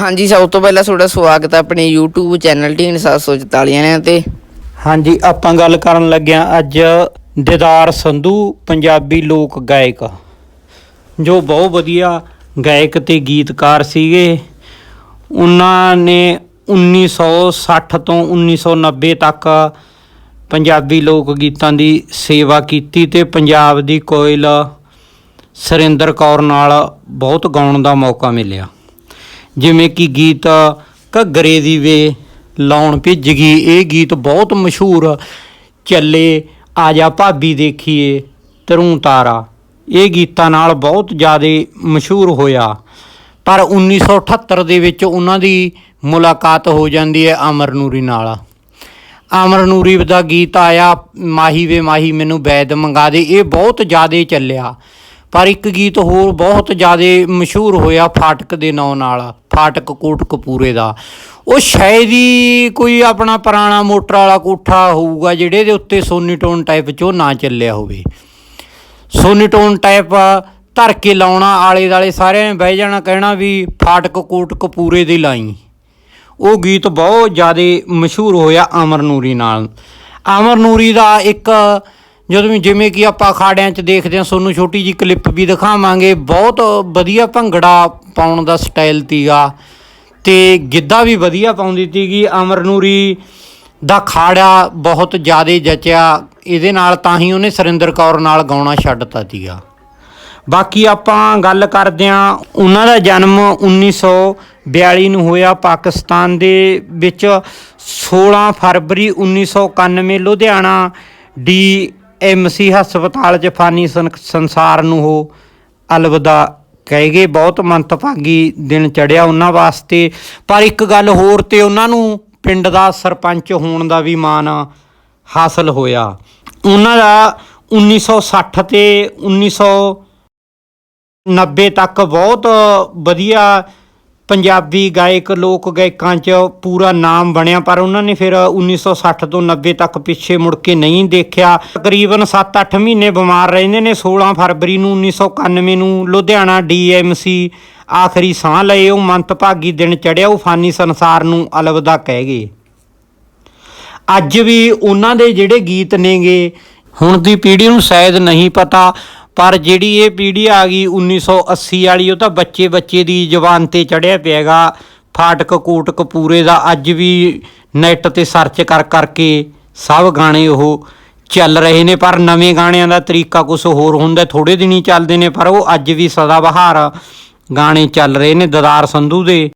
ਹਾਂਜੀ, ਸਭ ਤੋਂ ਪਹਿਲਾਂ ਤੁਹਾਡਾ ਸਵਾਗਤ ਹੈ ਆਪਣੇ YouTube ਚੈਨਲ ਟੀਨ 744 ਨੇ ਤੇ। ਹਾਂਜੀ, ਆਪਾਂ ਗੱਲ ਕਰਨ ਲੱਗਿਆ ਅੱਜ ਦਿਦਾਰ ਸੰਧੂ, ਪੰਜਾਬੀ ਲੋਕ ਗਾਇਕ। ਜੋ ਬਹੁਤ ਵਧੀਆ ਗਾਇਕ ਤੇ ਗੀਤਕਾਰ ਸੀਗੇ। ਉਹਨਾਂ ਨੇ 1960 ਤੋਂ 1990 ਤੱਕ ਪੰਜਾਬੀ ਲੋਕ ਗੀਤਾਂ ਦੀ ਸੇਵਾ ਕੀਤੀ ਤੇ ਪੰਜਾਬ ਦੀ ਕੋਇਲ ਸੁਰਿੰਦਰ ਕੌਰ ਨਾਲ ਬਹੁਤ ਗਾਉਣ ਦਾ ਮੌਕਾ ਮਿਲਿਆ। ਜਿਵੇਂ ਕਿ ਗੀਤ ਘੱਗਰੇ ਦੀ ਵੇ, ਲਾਉਣ ਭਿੱਜ ਗਈ ਇਹ ਗੀਤ ਬਹੁਤ ਮਸ਼ਹੂਰ ਚੱਲੇ, ਆ ਜਾ ਭਾਬੀ ਦੇਖੀਏ, ਤਰੂੰ ਤਾਰਾ। ਇਹ ਗੀਤਾਂ ਨਾਲ ਬਹੁਤ ਜ਼ਿਆਦਾ ਮਸ਼ਹੂਰ ਹੋਇਆ। ਪਰ 1978 ਦੇ ਵਿੱਚ ਉਹਨਾਂ ਦੀ ਮੁਲਾਕਾਤ ਹੋ ਜਾਂਦੀ ਹੈ ਅਮਰ ਨੂਰੀ ਨਾਲ। ਅਮਰ ਨੂਰੀ ਦਾ ਗੀਤ ਆਇਆ, ਮਾਹੀ ਵੇ ਮਾਹੀ, ਮੈਨੂੰ ਵੈਦ ਮੰਗਾ ਦੇ। ਇਹ ਬਹੁਤ ਜ਼ਿਆਦਾ ਚੱਲਿਆ। ਪਰ ਇੱਕ ਗੀਤ ਹੋਰ ਬਹੁਤ ਜ਼ਿਆਦਾ ਮਸ਼ਹੂਰ ਹੋਇਆ ਫਾਟਕ ਦੇ ਨਾਂ ਨਾਲ। ਫਾਟਕ ਕੋਟ ਕਪੂਰੇ ਦਾ। ਉਹ ਸ਼ਾਇਦ ਹੀ ਕੋਈ ਆਪਣਾ ਪੁਰਾਣਾ ਮੋਟਰ ਵਾਲਾ ਕੋਠਾ ਹੋਊਗਾ ਜਿਹੜੇ ਦੇ ਉੱਤੇ ਸੋਨੀਟੋਨ ਟਾਈਪ 'ਚ ਨਾ ਚੱਲਿਆ ਹੋਵੇ। ਸੋਨੀਟੋਨ ਟਾਈਪ ਧਰ ਕੇ ਲਾਉਣਾ, ਆਲੇ ਦਾਲੇ ਸਾਰਿਆਂ ਨੇ ਬਹਿ ਜਾਣਾ, ਕਹਿਣਾ ਵੀ ਫਾਟਕ ਕੋਟ ਕਪੂਰੇ ਦੀ ਲਾਈ। ਉਹ ਗੀਤ ਬਹੁਤ ਜ਼ਿਆਦਾ ਮਸ਼ਹੂਰ ਹੋਇਆ ਅਮਰ ਨੂਰੀ ਨਾਲ। ਅਮਰ ਨੂਰੀ ਦਾ ਇੱਕ ਜਦੋਂ ਵੀ ਜਿਵੇਂ ਕਿ ਆਪਾਂ ਅਖਾੜਿਆਂ 'ਚ ਦੇਖਦੇ ਹਾਂ ਤੁਹਾਨੂੰ ਛੋਟੀ ਜੀ ਕਲਿੱਪ ਵੀ ਦਿਖਾਵਾਂਗੇ। ਬਹੁਤ ਵਧੀਆ ਭੰਗੜਾ ਪਾਉਣ ਦਾ ਸਟਾਈਲ ਤੀਗਾ ਤੇ ਗਿੱਧਾ ਵੀ ਵਧੀਆ ਪਾਉਂਦੀ ਤੀਗੀ। ਅਮਰਨੂਰੀ ਦਾ ਖਾੜਾ ਬਹੁਤ ਜ਼ਿਆਦਾ ਜਚਿਆ। ਇਹਦੇ ਨਾਲ ਤਾਂ ਹੀ ਉਹਨੇ ਸੁਰਿੰਦਰ ਕੌਰ ਨਾਲ ਗਾਉਣਾ ਛੱਡਤਾ ਤੀਗਾ। ਬਾਕੀ ਆਪਾਂ ਗੱਲ ਕਰਦੇ ਹਾਂ, ਉਹਨਾਂ ਦਾ ਜਨਮ 1942 ਨੂੰ ਹੋਇਆ ਪਾਕਿਸਤਾਨ ਦੇ ਵਿੱਚ। 16 ਫਰਵਰੀ 1991 ਲੁਧਿਆਣਾ ਡੀ ਐਮਸੀ ਹਸਪਤਾਲ 'ਚ ਫਾਨੀ ਸੰਸਾਰ ਨੂੰ ਉਹ ਅਲਵਿਦਾ ਕਹਿ ਗਏ। ਬਹੁਤ ਮੰਤਭਾਗੀ ਦਿਨ ਚੜਿਆ ਉਹਨਾਂ ਵਾਸਤੇ। ਪਰ ਇੱਕ ਗੱਲ ਹੋਰ ਤੇ ਉਹਨਾਂ ਨੂੰ ਪਿੰਡ ਦਾ ਸਰਪੰਚ ਹੋਣ ਦਾ ਵੀ ਮਾਣ ਹਾਸਲ ਹੋਇਆ। ਉਹਨਾਂ ਦਾ 1960 ਤੇ 1990 ਤੱਕ ਬਹੁਤ ਵਧੀਆ ਪੰਜਾਬੀ ਗਾਇਕ ਲੋਕ ਗਾਇਕਾਂ 'ਚ ਪੂਰਾ ਨਾਮ ਬਣਿਆ, ਪਰ ਉਹਨਾਂ ਨੇ ਫਿਰ 1960 ਤੋਂ 90 ਤੱਕ ਪਿੱਛੇ ਮੁੜ ਕੇ ਨਹੀਂ ਦੇਖਿਆ। ਤਕਰੀਬਨ 7-8 ਮਹੀਨੇ ਬਿਮਾਰ ਰਹਿੰਦੇ ਨੇ। 16 ਫਰਵਰੀ ਨੂੰ 1991 ਨੂੰ ਲੁਧਿਆਣਾ ਡੀਐਮਸੀ ਆਖਰੀ ਸਾਹ ਲਏ। ਉਹ ਮੰਤਭਾਗੀ ਦਿਨ ਚੜਿਆ ਉਹ ਫਾਨੀ ਸੰਸਾਰ ਨੂੰ ਅਲਵਿਦਾ ਕਹਿ ਗਏ। ਅੱਜ ਵੀ ਉਹਨਾਂ ਦੇ ਜਿਹੜੇ ਗੀਤ ਨੇਗੇ, ਹੁਣ ਦੀ ਪੀੜ੍ਹੀ ਨੂੰ ਸ਼ਾਇਦ ਨਹੀਂ ਪਤਾ। ਪਰ ਜਿਹੜੀ ਇਹ ਪੀੜ੍ਹੀ ਆ ਗਈ 1980 ਵਾਲੀ, ਉਹ ਤਾਂ ਬੱਚੇ ਬੱਚੇ ਦੀ ਜ਼ਬਾਨ ਤੇ ਚੜਿਆ ਪਿਆਗਾ ਫਾਟਕ ਕੋਟ ਕਪੂਰੇ ਦਾ ਅੱਜ ਵੀ ਨੈਟ ਤੇ ਸਰਚ ਕਰ ਕਰਕੇ ਸਭ ਗਾਣੇ ਉਹ ਚੱਲ ਰਹੇ ਨੇ, ਪਰ ਨਵੇਂ ਗਾਣਿਆਂ ਦਾ ਤਰੀਕਾ ਕੁਝ ਹੋਰ ਹੁੰਦਾ ਥੋੜੇ ਦਿਨ ਹੀ ਚੱਲਦੇ ਨੇ, ਪਰ ਉਹ ਅੱਜ ਵੀ ਸਦਾ ਬਹਾਰ ਗਾਣੇ ਚੱਲ ਰਹੇ ਨੇ, ਦਦਾਰ ਸੰਧੂ ਦੇ।